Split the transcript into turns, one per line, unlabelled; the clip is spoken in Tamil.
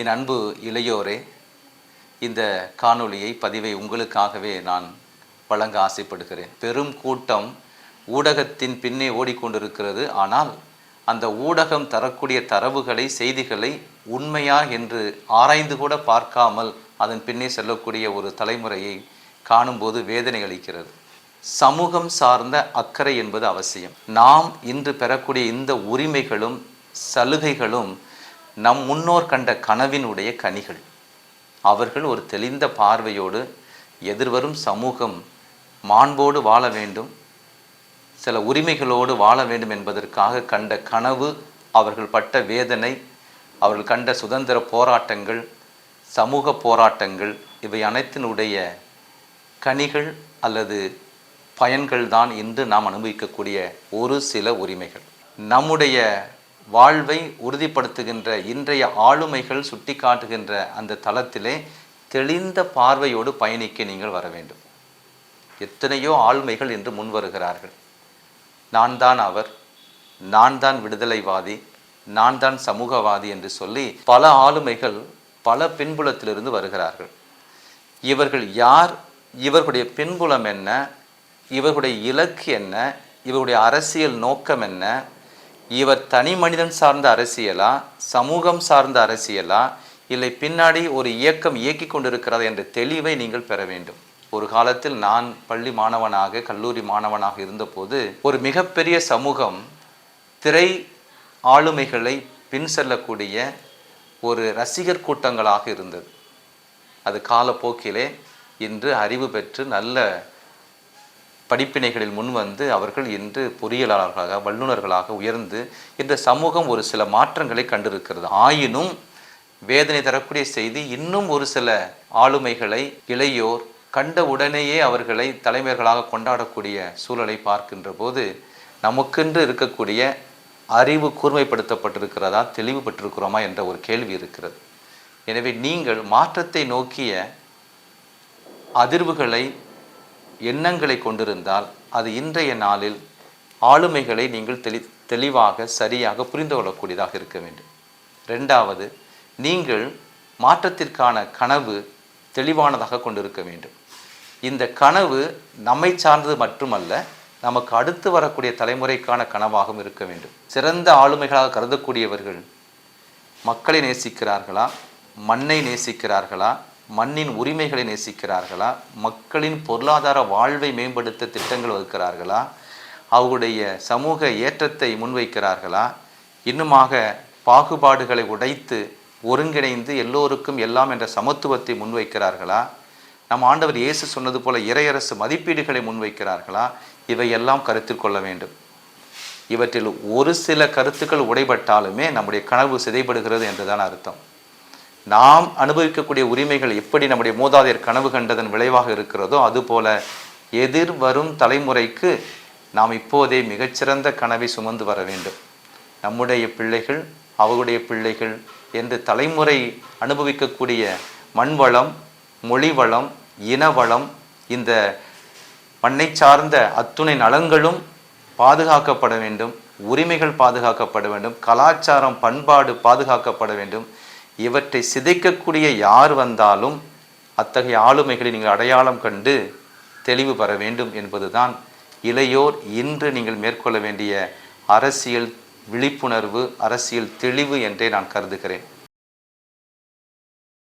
என் அன்பு இளையோரே இந்த காணொளியை பதிவை உங்களுக்காகவே நான் வழங்க ஆசைப்படுகிறேன். பெரும் கூட்டம் ஊடகத்தின் பின்னே ஓடிக்கொண்டிருக்கிறது. ஆனால் அந்த ஊடகம் தரக்கூடிய தரவுகளை செய்திகளை உண்மையா என்று ஆராய்ந்து கூட பார்க்காமல் அதன் பின்னே செல்லக்கூடிய ஒரு தலைமுறையை காணும்போது வேதனை அளிக்கிறது. சமூகம் சார்ந்த அக்கறை என்பது அவசியம். நாம் இன்று பெறக்கூடிய இந்த உரிமைகளும் சலுகைகளும் நம் முன்னோர் கண்ட கனவினுடைய கனிகள். அவர்கள் ஒரு தெளிந்த பார்வையோடு எதிர்வரும் சமூகம் மாண்போடு வாழ வேண்டும் சில உரிமைகளோடு வாழ வேண்டும் என்பதற்காக கண்ட கனவு அவர்கள் பட்ட வேதனை அவர்கள் கண்ட சுதந்திர போராட்டங்கள் சமூக போராட்டங்கள் இவை அனைத்தினுடைய கனிகள் அல்லது பயன்கள் தான் இன்று நாம் அனுபவிக்கக்கூடிய ஒரு சில உரிமைகள். நம்முடைய வாழ்வை உறுதிப்படுத்துகின்ற இன்றைய ஆளுமைகள் சுட்டிக்காட்டுகின்ற அந்த தளத்திலே தெளிந்த பார்வையோடு பயணிக்க நீங்கள் வர வேண்டும். எத்தனையோ ஆளுமைகள் இன்று முன் வருகிறார்கள். நான் தான் அவர் நான் தான் விடுதலைவாதி நான் தான் சமூகவாதி என்று சொல்லி பல ஆளுமைகள் பல பின்புலத்திலிருந்து வருகிறார்கள். இவர்கள் யார்? இவர்களுடைய பின்புலம் என்ன? இவர்களுடைய இலக்கு என்ன? இவருடைய அரசியல் நோக்கம் என்ன? இவர் தனி மனிதன் சார்ந்த அரசியலா சமூகம் சார்ந்த அரசியலா இல்லை பின்னாடி ஒரு இயக்கம் இயக்கி கொண்டிருக்கிறது என்ற தெளிவை நீங்கள் பெற வேண்டும். ஒரு காலத்தில் நான் பள்ளி மாணவனாக கல்லூரி மாணவனாக இருந்தபோது ஒரு மிகப்பெரிய சமூகம் திரை ஆளுமைகளை பின் செல்லக்கூடிய ஒரு ரசிகர் கூட்டங்களாக இருந்தது. அது காலப்போக்கிலே இன்று அறிவு பெற்று நல்ல படிப்பினைகளில் முன் வந்து அவர்கள் இன்று பொறியியலாளர்களாக வல்லுநர்களாக உயர்ந்து இந்த சமூகம் ஒரு சில மாற்றங்களை கண்டிருக்கிறது. ஆயினும் வேதனை தரக்கூடிய செய்தி இன்னும் ஒரு சில ஆளுமைகளை இளையோர் கண்ட உடனேயே அவர்களை தலைமையர்களாக கொண்டாடக்கூடிய சூழலை பார்க்கின்ற போது நமக்கென்று இருக்கக்கூடிய அறிவு கூர்மைப்படுத்தப்பட்டிருக்கிறதா தெளிவுபட்டிருக்கிறோமா என்ற ஒரு கேள்வி இருக்கிறது. எனவே நீங்கள் மாற்றத்தை நோக்கிய அதிர்வுகளை எண்ணங்களை கொண்டிருந்தால் அது இன்றைய நாளில் ஆளுமைகளை நீங்கள் தெளி தெளிவாக சரியாக புரிந்து கொள்ளக்கூடியதாக இருக்க வேண்டும். ரெண்டாவது நீங்கள் மாற்றத்திற்கான கனவு தெளிவானதாக கொண்டிருக்க வேண்டும். இந்த கனவு நம்மை சார்ந்தது மட்டுமல்ல நமக்கு அடுத்து வரக்கூடிய தலைமுறைக்கான கனவாகவும் இருக்க வேண்டும். சிறந்த ஆளுமைகளாக கருதக்கூடியவர்கள் மக்களை நேசிக்கிறார்களா? மண்ணை நேசிக்கிறார்களா? மண்ணின் உரிமைகளை நேசிக்கிறார்களா? மக்களின் பொருளாதார வாழ்வை மேம்படுத்த திட்டங்கள் வகுக்கிறார்களா? அவர்களுடைய சமூக ஏற்றத்தை முன்வைக்கிறார்களா? இன்னுமாக பாகுபாடுகளை உடைத்து ஒருங்கிணைந்து எல்லோருக்கும் எல்லாம் என்ற சமத்துவத்தை முன்வைக்கிறார்களா? நம் ஆண்டவர் இயேசு சொன்னது போல இறையரசு மதிப்பீடுகளை முன்வைக்கிறார்களா? இவையெல்லாம் கருத்தில் கொள்ள வேண்டும். இவற்றில் ஒரு சில கருத்துக்கள் உடைபட்டாலுமே நம்முடைய கனவு சிதைபடுகிறது என்றுதான் அர்த்தம். நாம் அனுபவிக்கக்கூடிய உரிமைகள் எப்படி நம்முடைய மூதாதையர் கனவு கண்டதன் விளைவாக இருக்கிறதோ அதுபோல எதிர் வரும் தலைமுறைக்கு நாம் இப்போதே மிகச்சிறந்த கனவை சுமந்து வர வேண்டும். நம்முடைய பிள்ளைகள் அவர்களுடைய பிள்ளைகள் என்று தலைமுறை அனுபவிக்கக்கூடிய மண்வளம் மொழி வளம் இனவளம் இந்த மண்ணை சார்ந்த அத்துணை நலங்களும் பாதுகாக்கப்பட வேண்டும். உரிமைகள் பாதுகாக்கப்பட வேண்டும். கலாச்சாரம் பண்பாடு பாதுகாக்கப்பட வேண்டும். இவற்றை சிதைக்கக்கூடிய யார் வந்தாலும் அத்தகைய ஆளுமைகளை நீங்கள் அடையாளம் கண்டு தெளிவு பெற வேண்டும் என்பதுதான் இளையோர் இன்று நீங்கள் மேற்கொள்ள வேண்டிய அரசியல் விழிப்புணர்வு அரசியல் தெளிவு என்றே நான் கருதுகிறேன்.